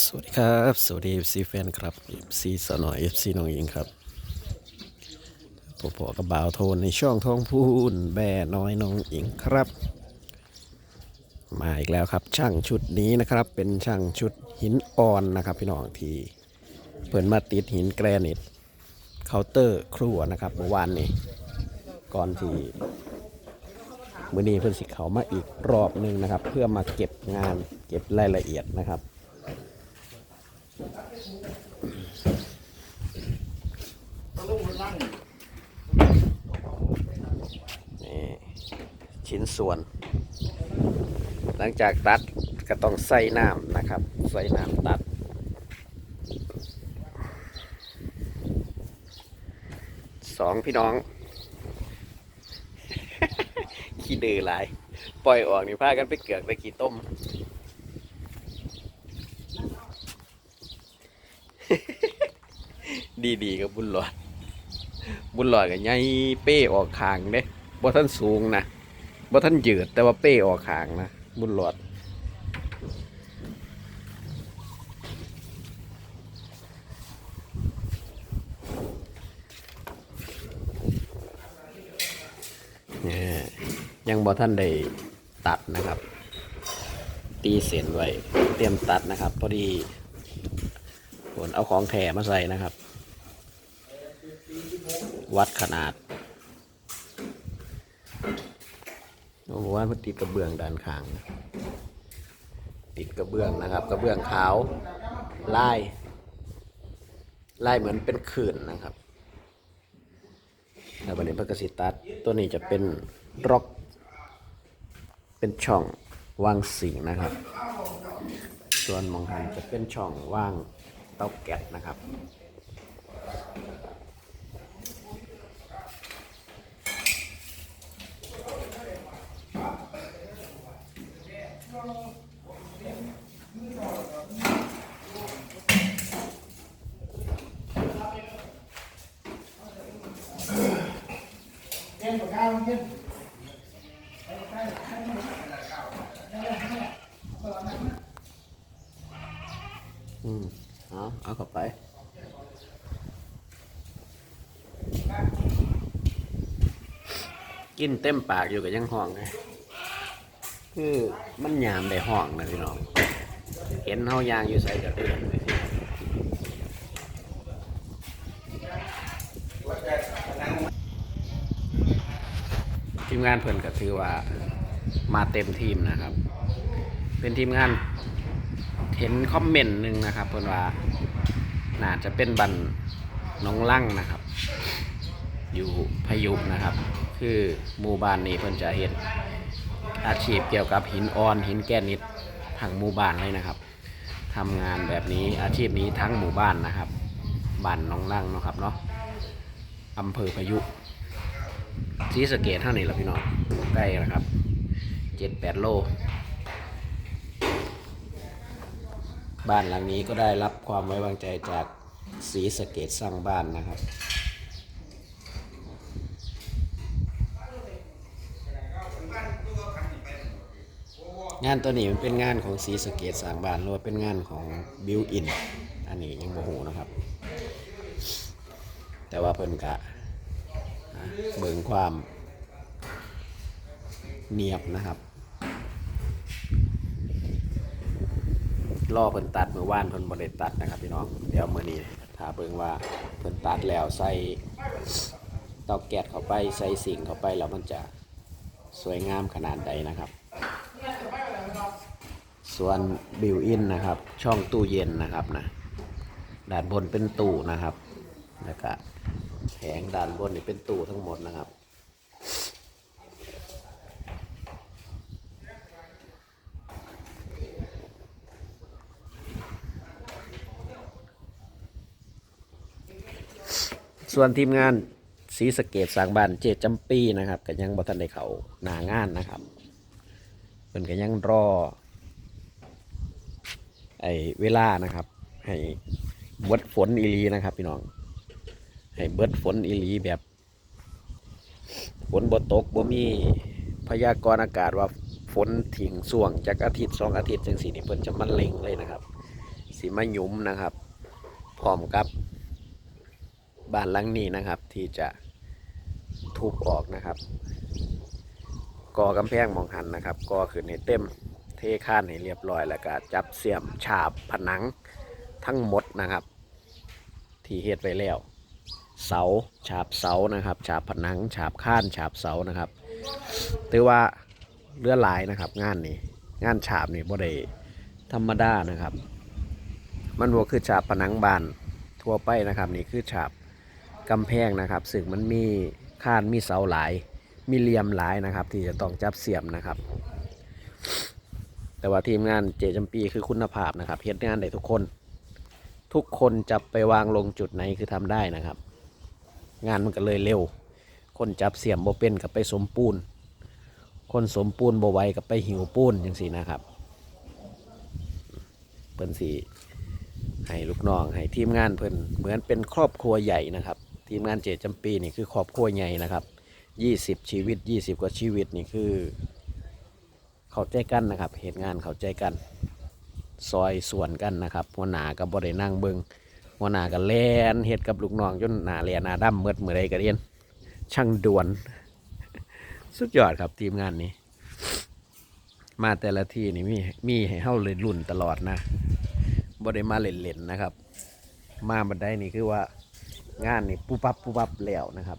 สวัสดีครับ สวัสดี FC แฟนครับ FC สนอย FC น้องอิงครับผมพอกับบ่าวโทนในช่องท้องพูนแบ่น้อยน้องอิงครับ มาอีกแล้วครับ ช่างชุดนี้นะครับ เป็นช่างชุดหินอ่อนนะครับ พี่น้องที่เปิดมาติดหินแกรนิตเคาน์เตอร์ครัวนะครับเมื่อวานนี้ก่อนที่มือนี้เพิ่นสิเขามาอีกรอบหนึ่งนะครับ เพื่อมาเก็บงานเก็บรายละเอียดนะครับ นี่ชิ้นส่วน หลังจากตัดก็ต้องใส่น้ำนะครับ ใส่น้ำตัดสองพี่น้อง ขี้ดื้อหลาย ปล่อยออกนี่พากันไปเกือกไปกี่ต้ม ดีๆกับบุญหลอด บุญหลอดกับไงเป้ออกคางเด้บ่ท่านสูงนะบ่ท่านยืดแต่ว่าเป้ออกคางนะบุญหลอดเนี่ยยังบ่ท่านได้ตัดนะครับ ตีเส้นไว้ เตรียมตัดนะครับ พอดีผลเอาของแถมาใส่นะครับ วัดขนาดโอ้โหว่ามันติดกระเบื้องด้านข้าง ติดกระเบื้องนะครับ กระเบื้องขาวลายลายเหมือนเป็นขื่นนะครับแล้ววันนี้พระกสิตัดตัวนี้จะเป็นร็อกเป็นช่องว่างสิงนะครับ ส่วนมองหันจะเป็นช่องว่างเต้าแก๊สนะครับ อืมเอาเอาเข้าไปกินเต็มปากอยู่กับยังห้องไงคือมันยามได้ห้องนะพี่น้อง เห็นเฮายางอยู่ใส่กระเดือนเลย ทีมงานเพิ่นก็ถือว่ามาเต็มทีมนะครับ เป็นทีมงานเห็นคอมเมนต์หนึ่งนะครับ เพิ่อนว่าน่าจะเป็นบันน้องลั่งนะครับ อยู่พายุนะครับ คือหมู่บ้านนี้เพิ่อนจะเห็นอาชีพเกี่ยวกับหินอ่อน หินแกรนิตทั้งหมู่บ้านเลยนะครับทำงานแบบนี้อาชีพนี้ทั้งหมู่บ้านนะครับบ้านน้องลั่งนะครับเนาะอำเภอพายุ ศรีสเกดเท่านี้แหละพี่น้องใกล้แล้วครับเจ็ดแปดโล บ้านหลังนี้ก็ได้รับความไว้วางใจจากสีสเกตสร้างบ้านนะครับงานตัวนี้มันเป็นงานของสีสเกตสร้างบ้านหรือว่าเป็นงานของบิวอิน อันนี้ยังโมโหนะครับ แต่ว่าเพิ่นกะ เบิ่งความเนียบนะครับล่อเพิ่นตัดเมื่อวานเพิ่นบ่ได้ตัดนะครับพี่น้อง เดี๋ยวมื้อนี้ถ้าเบิ่งว่าเพิ่นตัดแล้วใส่เตาแก๊สเข้าไปใส่สิ่งเข้าไปแล้วมันจะสวยงามขนาดใดนะครับ ส่วนบิวอินนะครับ ช่องตู้เย็นนะครับนะด้านบนเป็นตู้นะครับแล้วก็ งด้านบนนี่เป็นตู้ทั้งหมดนะครับ ส่วนทีมงานสีสะเกตสร้างบ้านเจจำปีนะครับก็ยังบ่ทันได้เขาหนางานนะครับเพิ่นก็ยังรอไอเวลานะครับ ให้เบิดฝนอีหลีนะครับพี่น้อง ให้เบิดฝนอีหลีแบบฝนบ่ตกบ่มีพยากรณ์อากาศว่าฝนทิ้งส่วงจากอาทิตย์สองอาทิตย์จังสี่นี่เพิ่นจะมันเล็งเลยนะครับ สีมาหยุมนะครับพร้อมกับบ้านหลังนี้นะครับ ที่จะทุบออกนะครับก่อกำแพงมองหันนะครับกอขึ้นให้เต็มเทข้านให้เรียบร้อยแล้วก็จับเสียมฉาบผนังทั้งหมดนะครับ ที่เฮ็ดไว้แล้ว เสาฉาบเสานะครับ ฉาบผนัง ฉาบข้านฉาบเสานะครับถือว่าเรือหลายนะครับ งานนี้งานฉาบนี่บ่ได้ธรรมดานะครับ มันบ่คือฉาบผนังบานทั่วไปนะครับ นี่คือฉาบกำแพงนะครับซึ่งมันมีข้านมีเสาหลาย มีเหลี่ยมหลายนะครับ ที่จะต้องจับเสียมนะครับ แต่ว่าทีมงานเจจำปีคือคุณภาพนะครับเฮ็ดงานได้ทุกคน ทุกคนจะไปวางลงจุดไหนคือทำได้นะครับ งานมันก็เลยเร็ว คนจับเสียมบ่เป็นกับไปสมปูน คนสมปูนบ่ไวกับไปหิวปูนจังสีนะครับเพิ่นสีให้ลูกน้องให้ทีมงานเพิ่นเหมือนเป็นครอบครัวใหญ่นะครับ ทีมงานเจดจำปีนี่คือครอบครัวใหญ่นะครับยี่สิบชีวิตยี่สิบกว่าชีวิตนี่คือ เข้าใจกันนะครับเหตุงานเข้าใจกันซอยส่วนกันนะครับหัวหน้ากับ่ได้นั่งเบิง หัวหน้าก็แลนเฮ็ดกับลูกน้องจนหน้าแหล่หน้าดำเมื่อเมื่อไรก็เรียนช่างด่วน สุดยอดครับทีมงานนี้ มาแต่ละที่นี่มีมีให้เฮาเลยรุ่นตลอดนะบ่ได้มาเล่นๆนะครับ มาบันไดนี่คือว่างานนี่ปุ๊บปั๊บปุ๊บปั๊บแล้วนะครับ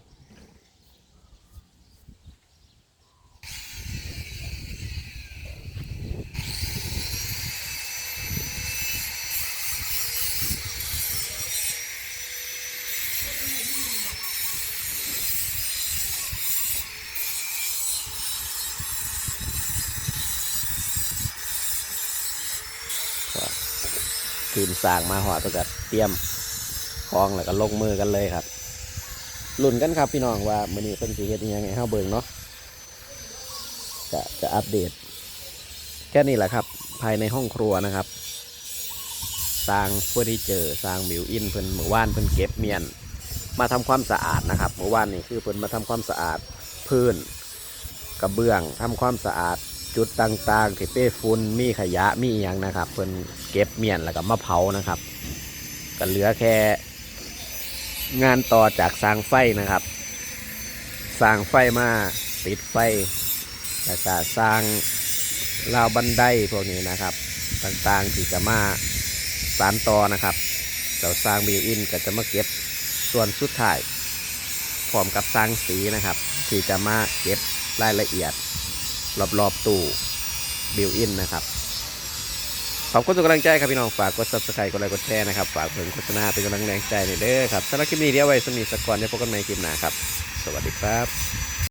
ก็ ทีมสร้างมาหอตัวกัเตรียมคลองแล้วก็ลงมือกันเลยครับลุ้นกันครับพี่น้องว่ามื้อนี้เพิ่นสิเฮ็ดยังไงเฮาเบิ่งเนาะจะจะอัปเดต แค่นี้แหละครับ ภายในห้องครัวนะครับสร้างเฟอร์นิเจอสร้างบิวอินเพิ่นเมื่อวานเพิ่นเก็บเมียน มาทำความสะอาดนะครับเมื่อวานนี้คือเพิ่นมาทำความสะอาดพื้น กระเบื้องทำความสะอาด จุดต่างๆที่เป้ฝุ่นมีขยะมีอย่างนะครับ เพิ่นเก็บเมียนแล้วก็มาเผานะครับก็เหลือแค่งานต่อจากสร้างไฟนะครับสร้างไฟมาติดไฟแล้วก็สร้างราวบันไดพวกนี้นะครับ ต่างๆที่จะมาสานต่อนะครับเราสร้างบิวอินก็จะมาเก็บส่วนสุดท้ายพร้อมกับสร้างสีนะครับ ที่จะมาเก็บรายละเอียด รอบๆตู้บิวอินนะครับขอบคุณทุกกำลังใจครับพี่น้องฝากกด subscribe กดไลค์กดแชร์นะครับฝากเพิ่มโฆษณาเป็นกำลังแรงใจในอยเด้อครับสำหรับคลิปนี้เดี๋ยวไว้สมีสกอนได้พบกันใหม่คลิปหน้าครับ สวัสดีครับ